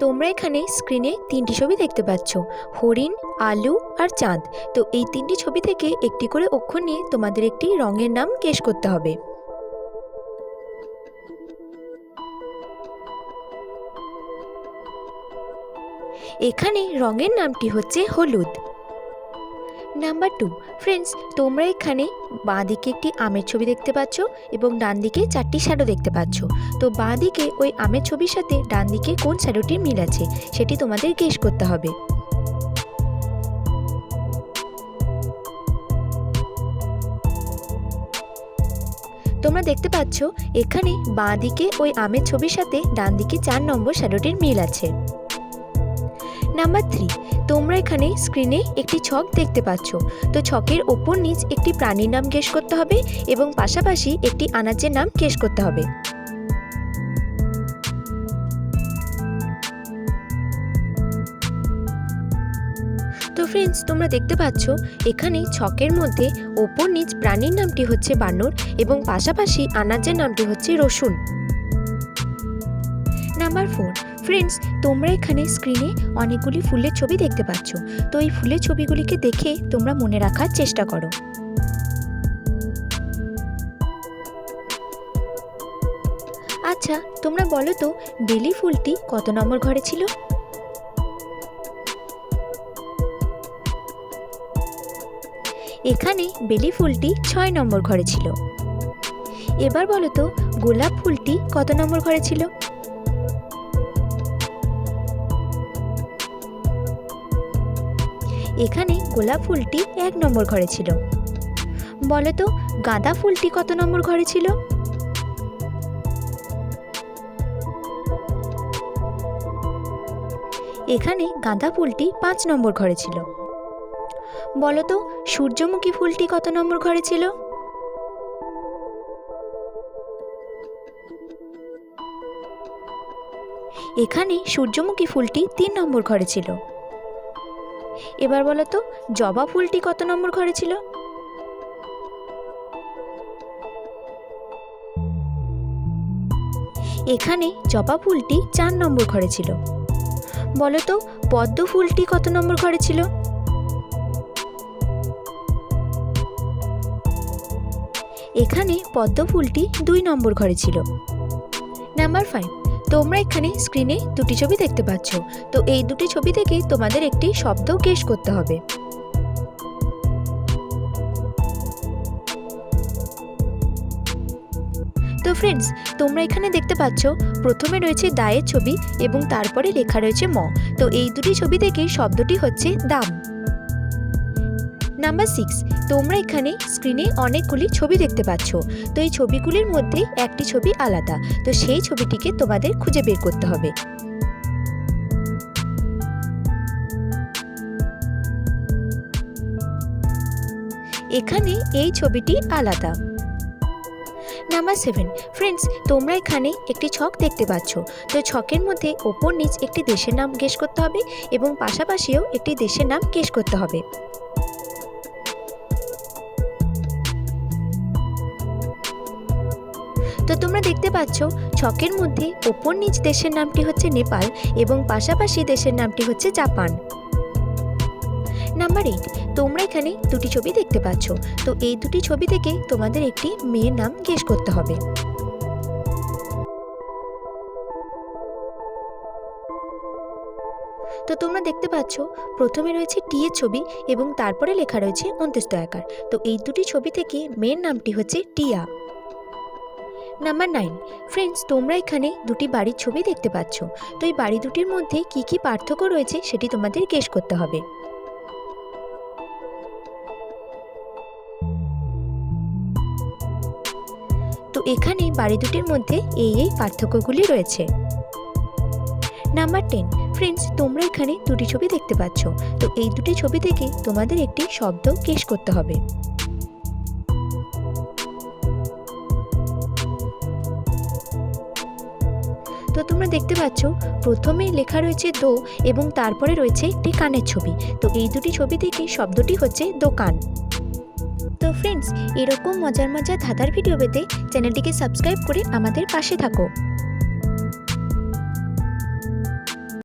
তোমরা এখানে স্ক্রিনে তিনটি ছবি দেখতে পাচ্ছ, হরিণ, আলু আর চাঁদ। তো এই তিনটি ছবি থেকে একটি করে অক্ষর নিয়ে তোমাদের একটি রঙের নাম কেশ করতে হবে। এখানে রঙের নামটি হচ্ছে হলুদ। নাম্বার টু ফ্রেন্ডস তোমরা এখানে বাঁ দিকে একটি আমের ছবি দেখতে পাচ্ছ এবং ডান দিকে চারটি শ্যাডো দেখতে পাচ্ছ। তো বাঁ দিকে ওই আমের ছবির সাথে ডান দিকে কোন শ্যাডোটির মিল আছে সেটি তোমাদের গেস করতে হবে। তোমরা দেখতে পাচ্ছ এখানে বাঁ দিকে ওই আমের ছবির সাথে ডান দিকে চার নম্বর শ্যাডোটির মিল আছে। নাম্বার থ্রি তোমরা এখানে স্ক্রিনে একটি ছক দেখতে পাচ্ছ। তো ছকের ওপর নিচ একটি প্রাণীর নাম গেস করতে হবে এবং পাশাপাশি একটি আনাজের নাম গেস করতে হবে। তো ফ্রেন্ডস তোমরা দেখতে পাচ্ছ, এখানে ছকের মধ্যে ওপর নিচ প্রাণীর নামটি হচ্ছে বানর এবং পাশাপাশি আনাজের নামটি হচ্ছে রসুন। নাম্বার ফোর ফ্রেন্ডস তোমরা এখানে স্ক্রিনে অনেকগুলি ফুলের ছবি দেখতে পাচ্ছ। তো এই ফুলের ছবিগুলিকে দেখে তোমরা মনে রাখার চেষ্টা করো। আচ্ছা তোমরা বলো তো, বেলি ফুলটি কত নম্বর ঘরে ছিল? এখানে বেলি ফুলটি ছয় নম্বর ঘরে ছিল। এবার বলো তো, গোলাপ ফুলটি কত নম্বর ঘরে ছিল? এখানে গোলাপ ফুলটি এক নম্বর ঘরে ছিল। বলো তো, গাঁদা ফুলটি কত নম্বর ঘরে ছিল? এখানে গাঁদা ফুলটি পাঁচ নম্বর ঘরে ছিল। বলো তো, সূর্যমুখী ফুলটি কত নম্বর ঘরে ছিল? এখানে সূর্যমুখী ফুলটি তিন নম্বর ঘরে ছিল। এবার বলো তো, জবা ফুলটি কত নম্বর ঘরে ছিল? এখানে জবা ফুলটি চার নম্বর ঘরে ছিল। বলো তো, পদ্ম ফুলটি কত নম্বর ঘরে ছিল? এখানে পদ্ম ফুলটি দুই নম্বর ঘরে ছিল। নাম্বার ফাইভ তোমরা এখানে স্ক্রিনে দুটি ছবি দেখতে পাচ্ছ। তো এই দুটি ছবি থেকে তোমাদের একটি শব্দ গেস করতে হবে। তো ফ্রেন্ডস তোমরা এখানে দেখতে পাচ্ছ, প্রথমে রয়েছে দায়ের ছবি এবং তারপরে লেখা রয়েছে ম। তো এই দুটি ছবি থেকে শব্দটি হচ্ছে দাম। নাম্বার সিক্স, তোমরা এখানে স্ক্রিনে অনেকগুলি ছবি দেখতে পাচ্ছ। তো এই ছবিগুলির মধ্যে একটি ছবি আলাদা। তো সেই ছবিটিকে তোমাদের খুঁজে বের করতে হবে। এখানে এই ছবিটি আলাদা। নাম্বার সেভেন, ফ্রেন্ডস, তোমরা এখানে একটি ছক দেখতে পাচ্ছ। তো ছকের মধ্যে ওপর নিচ একটি দেশের নাম গেস করতে হবে এবং পাশাপাশিও একটি দেশের নাম গেস করতে হবে। তোমরা দেখতে পাচ্ছ, ছকের মধ্যে ওপর নিচ দেশের নামটি হচ্ছে নেপাল এবং পাশাপাশি দেশের নামটি হচ্ছে জাপান। নাম্বার এইট তোমরা এখানে দুটি ছবি দেখতে পাচ্ছ। তো এই দুটি ছবি থেকে তোমাদের একটি মেয়ের নাম গেস করতে হবে। তো তোমরা দেখতে পাচ্ছ, প্রথমে রয়েছে টি এর ছবি এবং তারপরে লেখা রয়েছে অন্ত্যেষ্ট আকার তো এই দুটি ছবি থেকে মেয়ের নামটি হচ্ছে টিয়া। নাম্বার নাইন ফ্রেন্ডস তোমরা এখানে দুটি বাড়ির ছবি দেখতে পাচ্ছ। তো এই বাড়ি দুটির মধ্যে কি কি পার্থক্য রয়েছে সেটি তোমাদের গেস করতে হবে। তো এখানে বাড়ি দুটির মধ্যে এই এই পার্থক্যগুলি রয়েছে। নাম্বার টেন ফ্রেন্ডস তোমরা এখানে দুটি ছবি দেখতে পাচ্ছ। তো এই দুটি ছবি থেকে তোমাদের একটি শব্দ গেস করতে হবে। তো তোমরা দেখতে পাচ্ছ প্রথমে লেখা রয়েছে দো এবং তারপরে রয়েছে একটি কানের ছবি। তো এই দুটি ছবি থেকে শব্দটি হচ্ছে দোকান। তো ফ্রেন্ডস এরকম মজার মজার ধাঁধার ভিডিও পেতে চ্যানেলটিকে সাবস্ক্রাইব করে আমাদের পাশে থাকো।